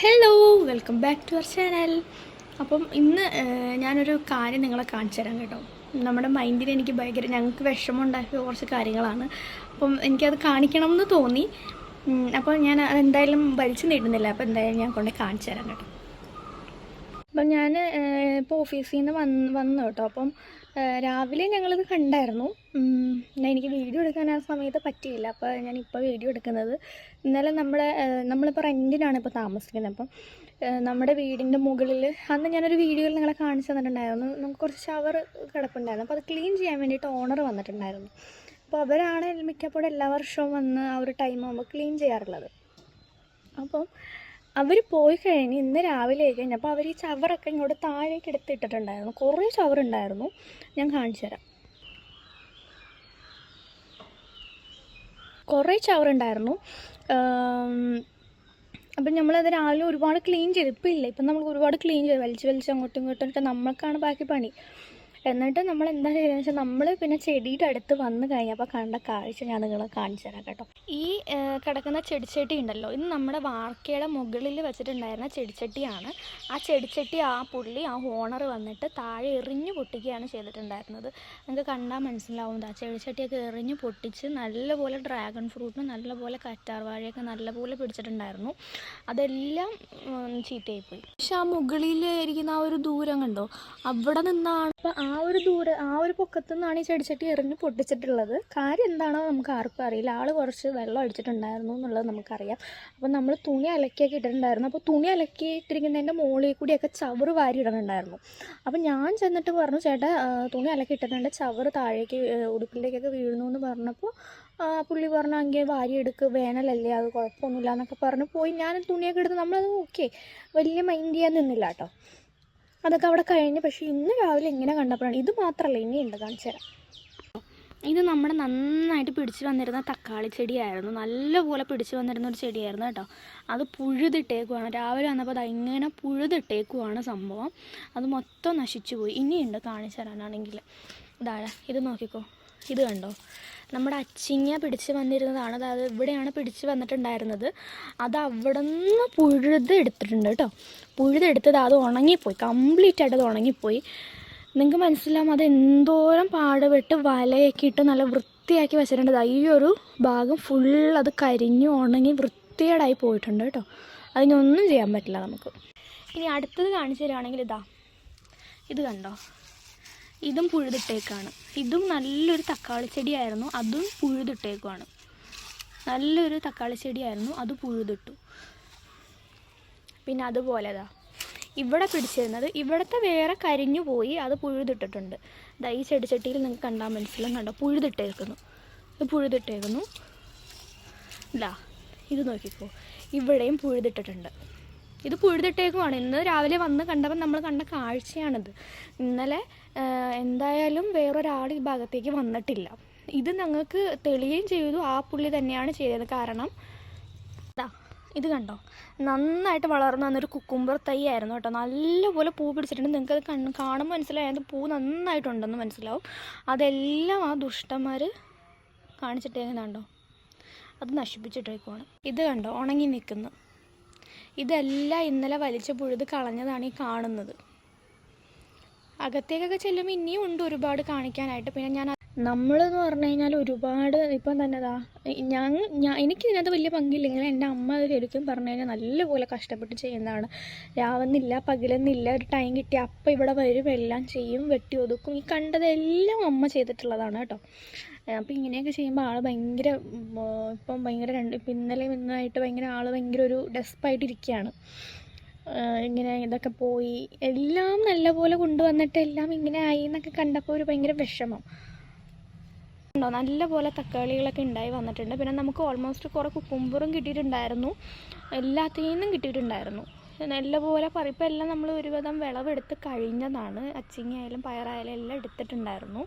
Hello welcome back to our channel അപ്പം ഇന്ന് ഞാനൊരു കാര്യം നിങ്ങളെ കാണിച്ചു തരാം കേട്ടോ. നമ്മുടെ മൈൻഡിന് എനിക്ക് ഭയങ്കര ഞങ്ങൾക്ക് വിഷമം ഉണ്ടാക്കിയ കുറച്ച് കാര്യങ്ങളാണ്. അപ്പം എനിക്കത് കാണിക്കണം എന്ന് തോന്നി അപ്പോൾ ഞാൻ അതെന്തായാലും വലിച്ചു നീട്ടുന്നില്ല. അപ്പോൾ എന്തായാലും ഞാൻ കൊണ്ട് കാണിച്ചു തരാം കേട്ടോ. അപ്പം ഞാൻ ഇപ്പോൾ ഓഫീസിൽ നിന്ന് വന്ന് വന്നു കേട്ടോ അപ്പം രാവിലെ ഞങ്ങളിത് കണ്ടായിരുന്നു. എനിക്ക് വീഡിയോ എടുക്കാൻ ആ സമയത്ത് പറ്റിയില്ല. അപ്പോൾ ഞാൻ ഇപ്പോൾ വീഡിയോ എടുക്കുന്നത് ഇന്നലെ നമ്മളെ നമ്മളിപ്പോൾ റെന്റിനാണ് ഇപ്പോൾ താമസിക്കുന്നത്. അപ്പം നമ്മുടെ വീടിന്റെ മുകളിൽ അന്ന് ഞാനൊരു വീഡിയോയിൽ നിങ്ങളെ കാണിച്ചു തന്നിട്ടുണ്ടായിരുന്നു. നമുക്ക് കുറച്ച് ഷവർ കിടപ്പുണ്ടായിരുന്നു. അപ്പോൾ അത് ക്ലീൻ ചെയ്യാൻ വേണ്ടിയിട്ട് ഓണർ വന്നിട്ടുണ്ടായിരുന്നു. അപ്പോൾ അവരാണ് മിക്കപ്പോഴും എല്ലാ വർഷവും വന്ന് ആ ഒരു ടൈം ആകുമ്പോൾ ക്ലീൻ ചെയ്യാറുള്ളത്. അപ്പം അവർ പോയി കഴിഞ്ഞ് ഇന്ന് രാവിലെ കഴിഞ്ഞപ്പോൾ അവർ ഈ ചവറൊക്കെ ഇങ്ങോട്ട് താഴേക്ക് എടുത്തിട്ടിട്ടുണ്ടായിരുന്നു. കുറേ ചവറുണ്ടായിരുന്നു. ഞാൻ കാണിച്ചു തരാം. കുറേ ചവറുണ്ടായിരുന്നു. അപ്പം നമ്മളത് രാവിലെ ഒരുപാട് ക്ലീൻ ചെയ്തു ഇപ്പം ഇല്ല. ഇപ്പം നമ്മൾ ഒരുപാട് ക്ലീൻ ചെയ്തു വലിച്ച് വലിച്ച് അങ്ങോട്ടും ഇങ്ങോട്ടും ഇട്ട് നമ്മൾക്കാണ് ബാക്കി പണി. എന്നിട്ട് നമ്മൾ എന്താ ചെയ്തതെന്ന് വെച്ചാൽ നമ്മൾ പിന്നെ ചെടിയുടെ അടുത്ത് വന്ന് കഴിഞ്ഞപ്പോൾ കണ്ട കാഴ്ച ഞാൻ നിങ്ങളെ കാണിച്ചു തരാം കേട്ടോ. ഈ കിടക്കുന്ന ചെടിച്ചട്ടി ഉണ്ടല്ലോ ഇത് നമ്മുടെ വാർക്കയുടെ മുകളിൽ വെച്ചിട്ടുണ്ടായിരുന്ന ചെടിച്ചട്ടിയാണ്. ആ ചെടിച്ചട്ടി ആ പുള്ളി ആ ഓണർ വന്നിട്ട് താഴെ എറിഞ്ഞു പൊട്ടിക്കുകയാണ് ചെയ്തിട്ടുണ്ടായിരുന്നത്. നിങ്ങൾക്ക് കണ്ടാൽ മനസ്സിലാവും. ആ ചെടിച്ചട്ടിയൊക്കെ എറിഞ്ഞു പൊട്ടിച്ച് നല്ലപോലെ ഡ്രാഗൺ ഫ്രൂട്ടിന് നല്ലപോലെ കറ്റാർ വാഴയൊക്കെ നല്ലപോലെ പിടിച്ചിട്ടുണ്ടായിരുന്നു. അതെല്ലാം ചീത്തയായിപ്പോയി. പക്ഷെ ആ മുകളിൽ ഇരിക്കുന്ന ആ ഒരു ദൂരം കണ്ടോ? അവിടെ നിന്നാണ് ആ ഒരു ദൂരെ ആ ഒരു പൊക്കത്തു നിന്നാണ് ഈ ചെടിച്ചട്ടി എറിഞ്ഞ് പൊട്ടിച്ചിട്ടുള്ളത്. കാര്യം എന്താണോ നമുക്ക് ആർക്കും അറിയില്ല. ആൾ കുറച്ച് വെള്ളം അടിച്ചിട്ടുണ്ടായിരുന്നു എന്നുള്ളത് നമുക്കറിയാം. അപ്പോൾ നമ്മൾ തുണി അലക്കിയൊക്കെ ഇട്ടിട്ടുണ്ടായിരുന്നു. അപ്പോൾ തുണി അലക്കി ഇട്ടിരിക്കുന്നതിന്റെ മുകളിൽ കൂടിയൊക്കെ ചവറ് വാരി ഇടുന്നുണ്ടായിരുന്നു അപ്പോൾ ഞാൻ ചെന്നിട്ട് പറഞ്ഞു ചേട്ടാ തുണി അലക്കി ഇട്ടിട്ടുണ്ട്. ചവറ് താഴേക്ക് ഉടുപ്പിലേക്കൊക്കെ വീഴുന്നു എന്ന് പറഞ്ഞപ്പോൾ ആ, പുള്ളി പറഞ്ഞു അങ്ങനെ വാരി എടുക്ക്. വേനലല്ലേ അത് കുഴപ്പമൊന്നുമില്ല എന്നൊക്കെ പറഞ്ഞ്. പോയി ഞാൻ തുണിയൊക്കെ എടുത്ത് നമ്മളത് ഓക്കെ വലിയ മൈൻഡ് ചെയ്യാൻ നിന്നില്ല കേട്ടോ. അതൊക്കെ അവിടെ കഴിഞ്ഞ്. പക്ഷേ ഇന്ന് രാവിലെ ഇങ്ങനെ കണ്ടപ്പോഴാണ് ഇത് മാത്രമല്ല ഇനിയുണ്ട് കാണിച്ചു തരാം. ഇത് നമ്മുടെ നന്നായിട്ട് പിടിച്ച് വന്നിരുന്ന തക്കാളി ചെടിയായിരുന്നു. നല്ലപോലെ പിടിച്ച് വന്നിരുന്ന ഒരു ചെടിയായിരുന്നു കേട്ടോ. അത് പുഴുതിട്ടേക്കുവാണ്. രാവിലെ വന്നപ്പോൾ അത് ഇങ്ങനെ പുഴുതിട്ടേക്കുവാണ് സംഭവം. അത് മൊത്തം നശിച്ചു പോയി. ഇനിയുണ്ട് കാണിച്ചു തരാനാണെങ്കിൽ. ഇതാ ഇത് നോക്കിക്കോ. ഇത് കണ്ടോ? നമ്മുടെ അച്ചിങ്ങ പിടിച്ച് വന്നിരുന്നതാണ്. അതായത് ഇവിടെയാണ് പിടിച്ച് വന്നിട്ടുണ്ടായിരുന്നത്. അത് അവിടെ നിന്ന് പുഴുത് എടുത്തിട്ടുണ്ട് കേട്ടോ. പുഴുതെടുത്തത് അത് ഉണങ്ങിപ്പോയി. കംപ്ലീറ്റ് ആയിട്ട് അത് ഉണങ്ങിപ്പോയി. നിങ്ങൾക്ക് മനസ്സിലാവും അത് എന്തോരം പാടുപെട്ട് വലയൊക്കെ ഇട്ട് നല്ല വൃത്തിയാക്കി വെച്ചിട്ടുണ്ട്. ഈ ഒരു ഭാഗം ഫുൾ അത് കരിഞ്ഞു ഉണങ്ങി വൃത്തികേടായി പോയിട്ടുണ്ട് കേട്ടോ. അതിനൊന്നും ചെയ്യാൻ പറ്റില്ല നമുക്ക്. ഇനി അടുത്തത് കാണിച്ചു തരികയാണെങ്കിൽ ഇതാ. ഇത് കണ്ടോ? ഇതും പുഴുതിട്ടേക്കാണ്. ഇതും നല്ലൊരു തക്കാളി ചെടിയായിരുന്നു അതും പുഴുതിട്ടേക്കുമാണ് നല്ലൊരു തക്കാളി ചെടിയായിരുന്നു അത് പുഴുതിട്ടു. പിന്നെ അതുപോലെതാ ഇവിടെ പിടിച്ചിരുന്നത് ഇവിടുത്തെ വേറെ കരിഞ്ഞു പോയി അത് പുഴുതിട്ടിട്ടുണ്ട്. ദാ ഈ ചെടിച്ചട്ടിയിൽ നിങ്ങൾക്ക് കണ്ടാൽ മനസ്സിലും കണ്ടോ പുഴുതിട്ടേക്കുന്നു. ഇത് പുഴുതിട്ടേക്കുന്നു. ഇതാ ഇത് നോക്കിക്കോ ഇവിടെയും പുഴുതിട്ടിട്ടുണ്ട്. ഇത് പുഴുതിട്ടേക്കുമാണ് ഇന്ന് രാവിലെ വന്ന് കണ്ടപ്പോൾ നമ്മൾ കണ്ട കാഴ്ചയാണിത്. ഇന്നലെ എന്തായാലും വേറൊരാൾ ഈ ഭാഗത്തേക്ക് വന്നിട്ടില്ല. ഇത് ഞങ്ങൾക്ക് തെളിയുകയും ചെയ്തു. ആ പുള്ളി തന്നെയാണ് ചെയ്തത്. കാരണം ഇത് കണ്ടോ? നന്നായിട്ട് വളർന്നു വന്നൊരു കുക്കുംബർ തൈ ആയിരുന്നു കേട്ടോ. നല്ലപോലെ പൂ പിടിച്ചിട്ടുണ്ട്. നിങ്ങൾക്ക് അത് കണ്ണ് കാണുമ്പോൾ മനസ്സിലായത് പൂ നന്നായിട്ടുണ്ടെന്ന് മനസ്സിലാവും. അതെല്ലാം ആ ദുഷ്ടന്മാർ കാണിച്ചിട്ടേക്കുന്നുണ്ടോ? അത് നശിപ്പിച്ചിട്ടേക്കുവാണ്. ഇത് കണ്ടോ? ഉണങ്ങി നിൽക്കുന്നു. ഇതെല്ലാം ഇന്നലെ വലിച്ച പുഴുത് കളഞ്ഞതാണ് ഈ കാണുന്നത്. അകത്തേക്കൊക്കെ ചെല്ലുമ്പോൾ ഇനിയും ഉണ്ട് ഒരുപാട് കാണിക്കാനായിട്ട്. പിന്നെ ഞാൻ നമ്മളെന്ന് പറഞ്ഞു കഴിഞ്ഞാൽ ഒരുപാട് ഇപ്പം തന്നെ ഇതാ ഞാൻ ഞാൻ എനിക്ക് ഇതിനകത്ത് വലിയ പങ്കില്ലെങ്കിൽ എന്റെ അമ്മ അത് ശരിക്കും പറഞ്ഞു കഴിഞ്ഞാൽ നല്ലപോലെ കഷ്ടപ്പെട്ട് ചെയ്യുന്നതാണ്. രാവുന്നില്ല പകലെന്നില്ല ഒരു ടൈം കിട്ടി അപ്പം ഇവിടെ വരും എല്ലാം ചെയ്യും വെട്ടി ഒതുക്കും. ഈ കണ്ടതെല്ലാം അമ്മ ചെയ്തിട്ടുള്ളതാണ് കേട്ടോ. അപ്പം ഇങ്ങനെയൊക്കെ ചെയ്യുമ്പോൾ ആൾ ഭയങ്കര ഇപ്പം ഭയങ്കര രണ്ട് ഇപ്പം ഇന്നലെ ഇന്നായിട്ട് ഭയങ്കര ആൾ ഭയങ്കര ഒരു ഡെസ്പായിട്ടിരിക്കുകയാണ് ഇങ്ങനെ ഇതൊക്കെ പോയി. എല്ലാം നല്ലപോലെ കൊണ്ടുവന്നിട്ട് എല്ലാം ഇങ്ങനെ ആയി എന്നൊക്കെ കണ്ടപ്പോൾ ഒരു ഭയങ്കര വിഷമം. ഉണ്ടോ? നല്ലപോലെ തക്കാളികളൊക്കെ ഉണ്ടായി വന്നിട്ടുണ്ട്. പിന്നെ നമുക്ക് ഓൾമോസ്റ്റ് കുറേ കുക്കുമ്പറും കിട്ടിയിട്ടുണ്ടായിരുന്നു. എല്ലാത്തിൽ നിന്നും കിട്ടിയിട്ടുണ്ടായിരുന്നു. നല്ലപോലെ പറിപ്പം എല്ലാം നമ്മൾ ഒരുവിധം വിളവെടുത്ത് കഴിഞ്ഞതാണ്. അച്ചിങ്ങയായാലും പയറായാലും എല്ലാം എടുത്തിട്ടുണ്ടായിരുന്നു.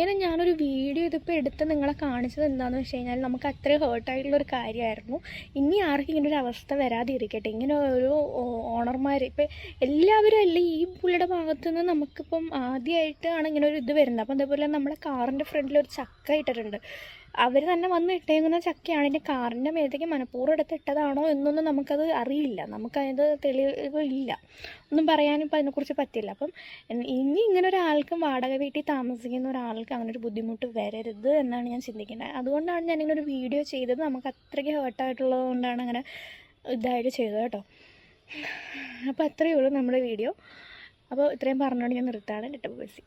ഇങ്ങനെ ഞാനൊരു വീഡിയോ ഇതിപ്പോൾ എടുത്ത് നിങ്ങളെ കാണിച്ചത് എന്താണെന്ന് വെച്ച് കഴിഞ്ഞാൽ നമുക്ക് അത്രയും ഹേർട്ടായിട്ടുള്ള ഒരു കാര്യമായിരുന്നു. ഇനി ആർക്കും ഇങ്ങനെ ഒരു അവസ്ഥ വരാതിരിക്കട്ടെ. ഇങ്ങനെ ഒരു ഓണർമാർ ഇപ്പം എല്ലാവരും അല്ല ഈ പുള്ളിയുടെ ഭാഗത്ത് നിന്ന് നമുക്കിപ്പം ആദ്യമായിട്ടാണ് ഇങ്ങനെ ഒരു ഇത് വരുന്നത്. അപ്പം അതേപോലെ നമ്മുടെ കാറിന്റെ ഫ്രണ്ടിൽ ഒരു ചക്ക ഇട്ടിട്ടുണ്ട്. അവർ തന്നെ വന്ന് ഇട്ടേക്കുന്ന ചക്കയാണ്. എന്റെ കാറിന്റെ മേലത്തേക്ക് മനഃപൂർവം എടുത്ത് ഇട്ടതാണോ എന്നൊന്നും നമുക്കത് അറിയില്ല. നമുക്കത് തെളിവ് ഇല്ല. ഒന്നും പറയാനിപ്പോൾ അതിനെക്കുറിച്ച് പറ്റില്ല. അപ്പം ഇനി ഇങ്ങനെ ഒരാൾക്കും വാടക വീട്ടിൽ താമസിക്കുന്ന ഒരാൾക്ക് അങ്ങനെ ഒരു ബുദ്ധിമുട്ട് വരരുത് എന്നാണ് ഞാൻ ചിന്തിക്കുന്നത്. അതുകൊണ്ടാണ് ഞാൻ ഇങ്ങനെ ഒരു വീഡിയോ ചെയ്തത്. നമുക്ക് അത്രയ്ക്ക് ഹേർട്ടായിട്ടുള്ളത് കൊണ്ടാണ് അങ്ങനെ ഇതായിട്ട് ചെയ്തത് കേട്ടോ. അപ്പോൾ അത്രയേ ഉള്ളൂ നമ്മുടെ വീഡിയോ. അപ്പോൾ ഇത്രയും പറഞ്ഞുകൊണ്ട് ഞാൻ നിർത്താണ് ലിറ്റബ് ബസ്സി